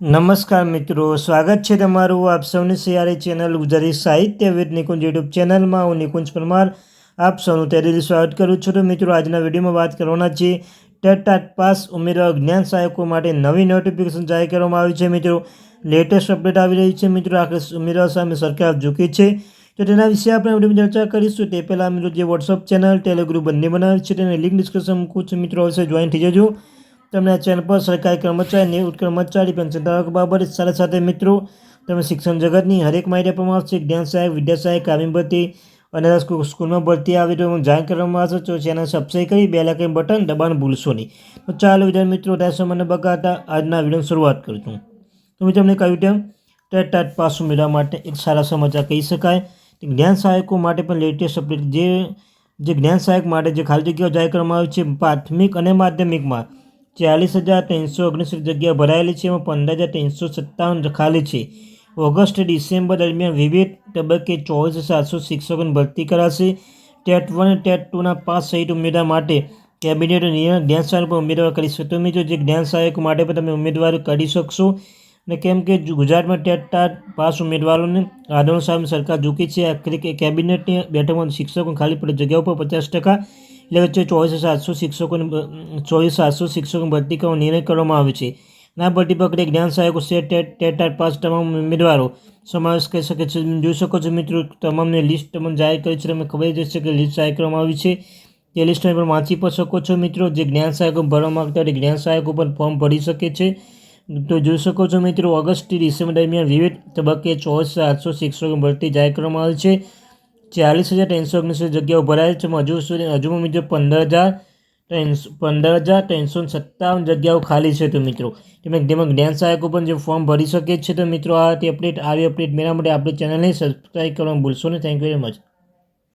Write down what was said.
નમસ્કાર મિત્રો, સ્વાગત છે તમારું આપ સૌની સિયારી ચેનલ ગુજરાતી સાહિત્ય વિદ નિકુંજ યુટ્યુબ ચેનલમાં. હું નિકુંજ પરમાર, આપ સૌનું તહેદીલી સ્વાગત કરું છું. તો મિત્રો, આજના વિડીયોમાં વાત કરવાના છે ટાટ પાસ ઉમેદવાર જ્ઞાન સહાયકો માટે નવી નોટિફિકેશન જાહેર કરવામાં આવી છે. મિત્રો લેટેસ્ટ અપડેટ આવી રહી છે. મિત્રો, આખરે ઉમેદવાર સામે સરકાર ઝૂકી છે. તો તેના વિશે આપણે વિડીયોમાં ચર્ચા કરીશું. તે પહેલાં મિત્રો, જે વોટ્સઅપ ચેનલ ટેલિગ્રુપ બંને બનાવે છે, તેને લિંક ડિસ્ક્રિપ્શન મૂકું છું. મિત્રો અવશ્ય જોઈન થઈ જજો. તમને આ ચેનલ પર સરકારી કર્મચારી નિવૃત્ત કર્મચારી પેન્શન ધારક બાબત સાથે સાથે મિત્રો તમે શિક્ષણ જગતની હરેક માહિતી આપવામાં આવશે. જ્ઞાન સહાયક, વિદ્યા સહાયક કામી ભરતી અને સ્કૂલમાં ભરતી આવી તો જાણ કરવામાં આવશે. તો ચેનલ સબસ્ક્રાઈબ કરી બે લાખ બટન દબાણ ભૂલશો નહીં. ચાલો વિદ્યાર્થી મિત્રો સમયને બગાડતા આજના વીડિયો શરૂઆત કરું છું. તો મેં તમને કહ્યું તેમ, ટેટ ટેટ પાસ મેળવવા માટે એક સારા સમાચાર કહી શકાય. જ્ઞાન સહાયકો માટે પણ લેટેસ્ટ અપડેટ જે જે જ્ઞાન સહાયક માટે જે ખાલી જગ્યાઓ જાહેર કરવામાં આવી છે, પ્રાથમિક અને માધ્યમિકમાં. ચાલીસ હજાર ત્રણસો ઓગણસિત્તેર જગ્યા ભરાયેલી છે એમાં પંદર હજાર ત્રણસો સત્તાવન ખાલી છે. ઓગસ્ટ, ડિસેમ્બર દરમિયાન વિવિધ તબક્કે ચોવીસ સાતસો શિક્ષકોની ભરતી કરાશે. ટેટ વન ટેટ ટુના પાસ સહિત ઉમેદવાર માટે કેબિનેટ નિર્ણય જ્ઞાન સહાયક પણ ઉમેદવાર કરી શકો. તમે જો જે જ્ઞાન સહાયક માટે પણ તમે ઉમેદવારી કરી શકશો. અને કેમ કે ગુજરાતમાં ટેટ પાસ ઉમેદવારોને આદરણ સામે સરકાર ઝૂકી છે, આખરે કેબિનેટની બેઠકમાં શિક્ષકો ખાલી પડે જગ્યાઓ પર પચાસ ટકા એટલે વચ્ચે ચોવીસ સાતસો શિક્ષકોની ચોવીસ સાતસો શિક્ષકોની ભરતી કરવાનો નિર્ણય કરવામાં આવ્યો છે. ના ભરતી પ્રક્રિયા જ્ઞાન સહાયકો SET TET TET TAT pass તમામ ઉમેદવારો સમાવેશ કરી શકે છે. જોઈ શકો છો મિત્રો, તમામને લિસ્ટ તમને જાહેર કરી છે. તમે ખબર જશે કે લિસ્ટ જાહેર કરવામાં આવી છે. તે લિસ્ટ પણ વાંચી પણ શકો છો મિત્રો. જે જ્ઞાન સહાયકો ભરવા માગતા હોય જ્ઞાન સહાયકો પણ ફોર્મ ભરી શકે છે. તો જોઈ શકો છો મિત્રો ઓગસ્ટથી ડિસેમ્બર દરમિયાન વિવિધ તબક્કે ચોવીસ આઠસો શિક્ષકો ભરતી જાહેર કરવામાં આવી છે. ચાલીસ હજાર ત્રણસો ઓગણીસો જગ્યાઓ ભરાયેલ છે. હજુ સુધી, હજુ મિત્રો પંદર હજાર ત્રણસો, પંદર હજાર ત્રણસો સત્તાવન જગ્યાઓ ખાલી છે તો મિત્રો. તેમાં તેમાં જ્ઞાન સહાયકો પણ જે ફોર્મ ભરી શકે છે તો મિત્રો આ તે અપડેટ આવી અપડેટ મેળવવા માટે આપણી ચેનલને સબસ્ક્રાઈબ કરવાનું ભૂલશો નહીં. Thank you very much